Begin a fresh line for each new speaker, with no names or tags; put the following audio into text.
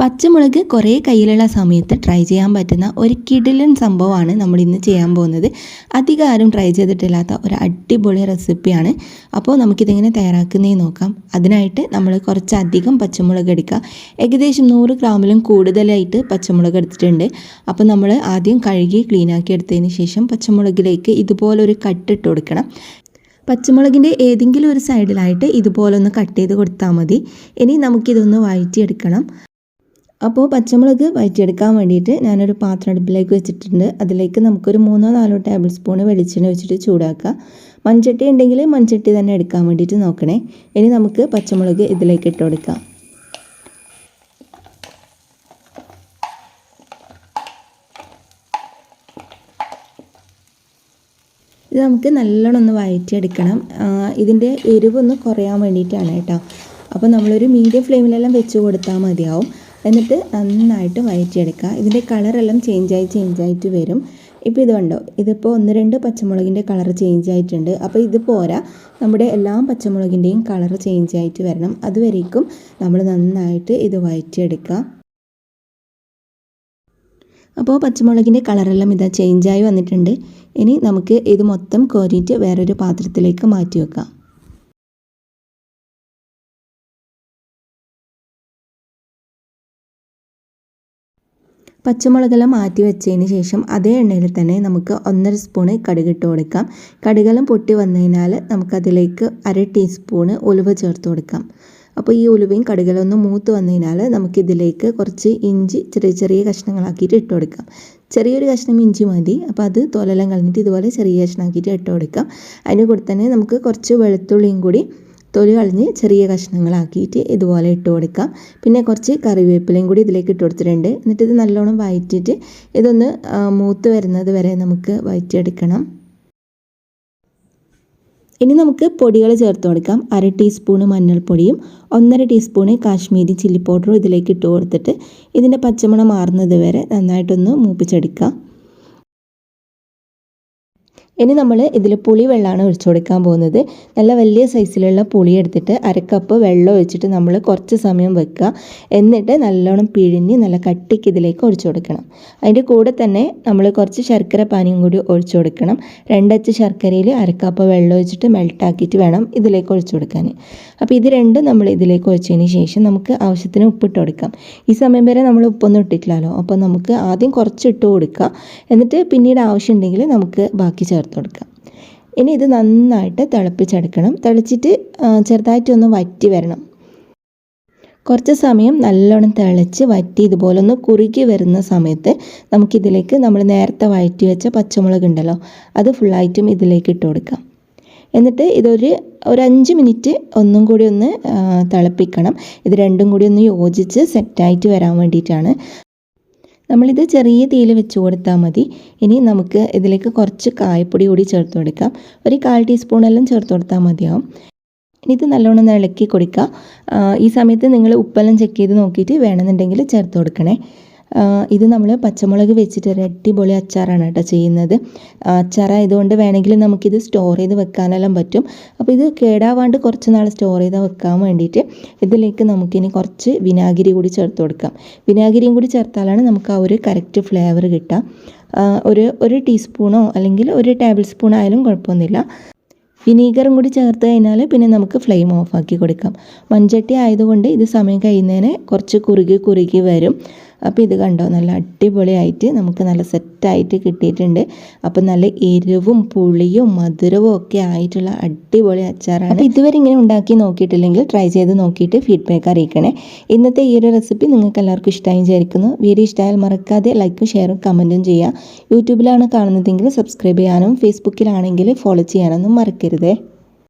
പച്ചമുളക് കുറേ കയ്യിലുള്ള സമയത്ത് ട്രൈ ചെയ്യാൻ പറ്റുന്ന ഒരു കിടിലൻ സംഭവമാണ് നമ്മൾ ഇന്ന് ചെയ്യാൻ പോകുന്നത്. അധികം ആരും ട്രൈ ചെയ്തിട്ടില്ലാത്ത ഒരു അടിപൊളി റെസിപ്പിയാണ് അപ്പോൾ നമുക്കിതെങ്ങനെ തയ്യാറാക്കുന്നേ നോക്കാം. അതിനായിട്ട് നമ്മൾ കുറച്ചധികം പച്ചമുളക് എടുക്കുക. ഏകദേശം നൂറ് ഗ്രാമിലും കൂടുതലായിട്ട് പച്ചമുളക് എടുത്തിട്ടുണ്ട്. അപ്പോൾ നമ്മൾ ആദ്യം കഴുകി ക്ലീനാക്കി എടുത്തതിന് ശേഷം പച്ചമുളകിലേക്ക് ഇതുപോലൊരു കട്ടിട്ട് കൊടുക്കണം. പച്ചമുളകിന്റെ ഏതെങ്കിലും ഒരു സൈഡിലായിട്ട് ഇതുപോലൊന്ന് കട്ട് ചെയ്ത് കൊടുത്താൽ മതി. ഇനി നമുക്കിതൊന്ന് വഴറ്റിയെടുക്കണം. അപ്പോൾ പച്ചമുളക് വഴറ്റിയെടുക്കാൻ വേണ്ടിയിട്ട് ഞാനൊരു പാത്രം അടുപ്പിലേക്ക് വെച്ചിട്ടുണ്ട്. അതിലേക്ക് നമുക്കൊരു മൂന്നോ നാലോ ടേബിൾ സ്പൂൺ വെളിച്ചെണ്ണ വെച്ചിട്ട് ചൂടാക്കുക. മൺചട്ടി ഉണ്ടെങ്കിൽ മൺചട്ടി തന്നെ എടുക്കാൻ വേണ്ടിയിട്ട് നോക്കണേ. ഇനി നമുക്ക് പച്ചമുളക് ഇതിലേക്ക് ഇട്ട് കൊടുക്കാം. ഇത് നമുക്ക് നല്ലോണം ഒന്ന് വഴറ്റിയെടുക്കണം ഇതിന്റെ എരിവൊന്ന് കുറയാൻ വേണ്ടിയിട്ടാണ് കേട്ടോ. അപ്പോൾ നമ്മളൊരു മീഡിയം ഫ്ലെയിമിലെല്ലാം വെച്ച് കൊടുത്താൽ മതിയാവും. എന്നിട്ട് നന്നായിട്ട് വഴറ്റിയെടുക്കുക. ഇതിന്റെ കളറെല്ലാം ചേഞ്ചായി ചേഞ്ചായിട്ട് വരും. ഇപ്പോൾ ഇത് കണ്ടോ? ഇതിപ്പോൾ ഒന്ന് രണ്ട് പച്ചമുളകിന്റെ കളർ ചേഞ്ച് ആയിട്ടുണ്ട്. അപ്പോൾ ഇത് പോരാ. നമ്മുടെ എല്ലാ പച്ചമുളകിന്റെയും കളർ ചേഞ്ച് ആയിട്ട് വരണം. അതുവരേക്കും നമ്മൾ നന്നായിട്ട് ഇത് വഴറ്റിയെടുക്കുക. അപ്പോൾ പച്ചമുളകിന്റെ കളറെല്ലാം ഇതാ ചേഞ്ചായി വന്നിട്ടുണ്ട്. ഇനി നമുക്ക് ഇത് മൊത്തം കോരിയിട്ട് വേറൊരു പാത്രത്തിലേക്ക് മാറ്റി വെക്കാം. പച്ചമുളകെല്ലാം മാറ്റി വെച്ചതിന് ശേഷം അതേ എണ്ണയിൽ തന്നെ നമുക്ക് ഒന്നര സ്പൂണ് കടുകിട്ട് കൊടുക്കാം. കടുകെല്ലാം പൊട്ടി വന്നതിനാൽ നമുക്കതിലേക്ക് അര ടീസ്പൂണ് ഉലുവ ചേർത്ത് കൊടുക്കാം. അപ്പോൾ ഈ ഉലുവയും കടുകെല്ലാം ഒന്ന് മൂത്ത് വന്നതിനാൽ നമുക്കിതിലേക്ക് കുറച്ച് ഇഞ്ചി ചെറിയ ചെറിയ കഷ്ണങ്ങളാക്കിയിട്ട് ഇട്ട് കൊടുക്കാം. ചെറിയൊരു കഷ്ണം ഇഞ്ചി മതി. അപ്പോൾ അത് തോലെല്ലാം കളഞ്ഞിട്ട് ഇതുപോലെ ചെറിയ കഷ്ണമാക്കിയിട്ട് ഇട്ട് കൊടുക്കാം. അതിന് കൂടെ തന്നെ നമുക്ക് കുറച്ച് വെളുത്തുള്ളിയും കൂടി തൊലി കളഞ്ഞ് ചെറിയ കഷ്ണങ്ങളാക്കിയിട്ട് ഇതുപോലെ ഇട്ട് കൊടുക്കാം. പിന്നെ കുറച്ച് കറിവേപ്പിലയും കൂടി ഇതിലേക്ക് ഇട്ട് കൊടുത്തിട്ടുണ്ട്. എന്നിട്ട് ഇത് നല്ലോണം വഴറ്റിയിട്ട് ഇതൊന്ന് മൂത്ത് വരുന്നത് വരെ നമുക്ക് വഴറ്റിയെടുക്കണം ഇനി നമുക്ക് പൊടികൾ ചേർത്ത് കൊടുക്കാം. അര ടീസ്പൂണ് മഞ്ഞൾപ്പൊടിയും ഒന്നര ടീസ്പൂണ് കാശ്മീരി ചില്ലി പൗഡറും ഇതിലേക്ക് ഇട്ട് കൊടുത്തിട്ട് ഇതിന്റെ പച്ചമണം മാറുന്നത് വരെ നന്നായിട്ടൊന്ന് മൂപ്പിച്ചെടുക്കാം. ഇനി നമ്മൾ ഇതിൽ പുളി വെള്ളമാണ് ഒഴിച്ചു കൊടുക്കാൻ പോകുന്നത്. നല്ല വലിയ സൈസിലുള്ള പുളി എടുത്തിട്ട് അരക്കപ്പ് വെള്ളം ഒഴിച്ചിട്ട് നമ്മൾ കുറച്ച് സമയം വെക്കുക. എന്നിട്ട് നല്ലോണം പിഴിഞ്ഞ് നല്ല കട്ടിക്ക് ഇതിലേക്ക് ഒഴിച്ചു കൊടുക്കണം. അതിന്റെ കൂടെ തന്നെ നമ്മൾ കുറച്ച് ശർക്കര പാനിയും കൂടി ഒഴിച്ചു കൊടുക്കണം. രണ്ടച്ച് ശർക്കരയിൽ അരക്കപ്പ് വെള്ളം ഒഴിച്ചിട്ട് മെൽട്ടാക്കിയിട്ട് വേണം ഇതിലേക്ക് ഒഴിച്ചു കൊടുക്കാൻ അപ്പോൾ ഇത് രണ്ടും നമ്മൾ ഇതിലേക്ക് ഒഴിച്ചതിന് ശേഷം നമുക്ക് ആവശ്യത്തിന് ഉപ്പിട്ട് കൊടുക്കാം. ഈ സമയം വരെ നമ്മൾ ഉപ്പൊന്നും ഇട്ടിട്ടില്ലല്ലോ. അപ്പോൾ നമുക്ക് ആദ്യം കുറച്ച് ഇട്ട് കൊടുക്കുക. എന്നിട്ട് പിന്നീട് ആവശ്യമുണ്ടെങ്കിൽ നമുക്ക് ബാക്കി ചേർത്ത് കൊടുക്കുക. ഇനി ഇത് നന്നായിട്ട് തിളപ്പിച്ചെടുക്കണം. തിളച്ചിട്ട് ചെറുതായിട്ടൊന്ന് വറ്റി വരണം. കുറച്ച് സമയം നല്ലോണം തിളച്ച് വറ്റി ഇതുപോലെ ഒന്ന് കുറുകി വരുന്ന സമയത്ത് നമുക്കിതിലേക്ക് നമ്മൾ നേരത്തെ വഴറ്റി വെച്ച പച്ചമുളക് ഉണ്ടല്ലോ അത് ഫുള്ളായിട്ടും ഇതിലേക്ക് ഇട്ട് കൊടുക്കാം. എന്നിട്ട് ഇതൊരു ഒരു അഞ്ച് മിനിറ്റ് ഒന്നും കൂടി ഒന്ന് തിളപ്പിക്കണം. ഇത് രണ്ടും കൂടി ഒന്ന് യോജിച്ച് സെറ്റായിട്ട് വരാൻ വേണ്ടിയിട്ടാണ്. നമ്മളിത് ചെറിയ തീയിൽ വെച്ച് കൊടുത്താൽ മതി. ഇനി നമുക്ക് ഇതിലേക്ക് കുറച്ച് കായപ്പൊടി കൂടി ചേർത്ത് കൊടുക്കാം. ഒരു കാൽ ടീസ്പൂണെല്ലാം ചേർത്ത് കൊടുത്താൽ മതിയാവും. ഇനി ഇത് നല്ലോണം ഇളക്കി കൊടുക്കുക. ഈ സമയത്ത് നിങ്ങൾ ഉപ്പെല്ലാം ചെക്ക് ചെയ്ത് നോക്കിയിട്ട് വേണമെന്നുണ്ടെങ്കിൽ ചേർത്ത് കൊടുക്കണേ. ഇത് നമ്മൾ പച്ചമുളക് വെച്ചിട്ട് ഒരു അടിപൊളി അച്ചാറാണ് കേട്ടോ ചെയ്യുന്നത്. അച്ചാറായതുകൊണ്ട് വേണമെങ്കിൽ നമുക്കിത് സ്റ്റോർ ചെയ്ത് വെക്കാനെല്ലാം പറ്റും. അപ്പോൾ ഇത് കേടാവാണ്ട് കുറച്ച് നാൾ സ്റ്റോർ ചെയ്ത് വെക്കാൻ വേണ്ടിയിട്ട് ഇതിലേക്ക് നമുക്കിനി കുറച്ച് വിനാഗിരി കൂടി ചേർത്ത് കൊടുക്കാം. വിനാഗിരിയും കൂടി ചേർത്താലാണ് നമുക്ക് ആ ഒരു കറക്റ്റ് ഫ്ലേവർ കിട്ടുക ഒരു ഒരു ടീസ്പൂണോ അല്ലെങ്കിൽ ഒരു ടേബിൾ സ്പൂൺ ആയാലും കുഴപ്പമൊന്നുമില്ല. വിനീഗറും കൂടി ചേർത്ത് കഴിഞ്ഞാൽ പിന്നെ നമുക്ക് ഫ്ലെയിം ഓഫാക്കി കൊടുക്കാം. മൺചട്ടി ആയതുകൊണ്ട് ഇത് സമയം കഴിയുന്നതിന് കുറച്ച് കുറുകി കുറുകി വരും. അപ്പോൾ ഇത് കണ്ടോ നല്ല അടിപൊളിയായിട്ട് നമുക്ക് നല്ല സെറ്റായിട്ട് കിട്ടിയിട്ടുണ്ട്. അപ്പോൾ നല്ല എരിവും പുളിയും മധുരവും ഒക്കെ ആയിട്ടുള്ള അടിപൊളി അച്ചാറാണ്. അപ്പോൾ ഇതുവരെ ഇങ്ങനെ ഉണ്ടാക്കി നോക്കിയിട്ടില്ലെങ്കിൽ ട്രൈ ചെയ്ത് നോക്കിയിട്ട് ഫീഡ്ബാക്ക് അറിയിക്കണേ. ഇന്നത്തെ ഈ ഒരു റെസിപ്പി നിങ്ങൾക്ക് എല്ലാവർക്കും ഇഷ്ടമായി വിചാരിക്കുന്നു. വീഡിയോ ഇഷ്ടമായാൽ മറക്കാതെ ലൈക്കും ഷെയറും കമന്റും ചെയ്യുക. യൂട്യൂബിലാണ് കാണുന്നതെങ്കിൽ സബ്സ്ക്രൈബ് ചെയ്യാനും ഫേസ്ബുക്കിലാണെങ്കിൽ ഫോളോ ചെയ്യാനൊന്നും മറക്കരുതേ.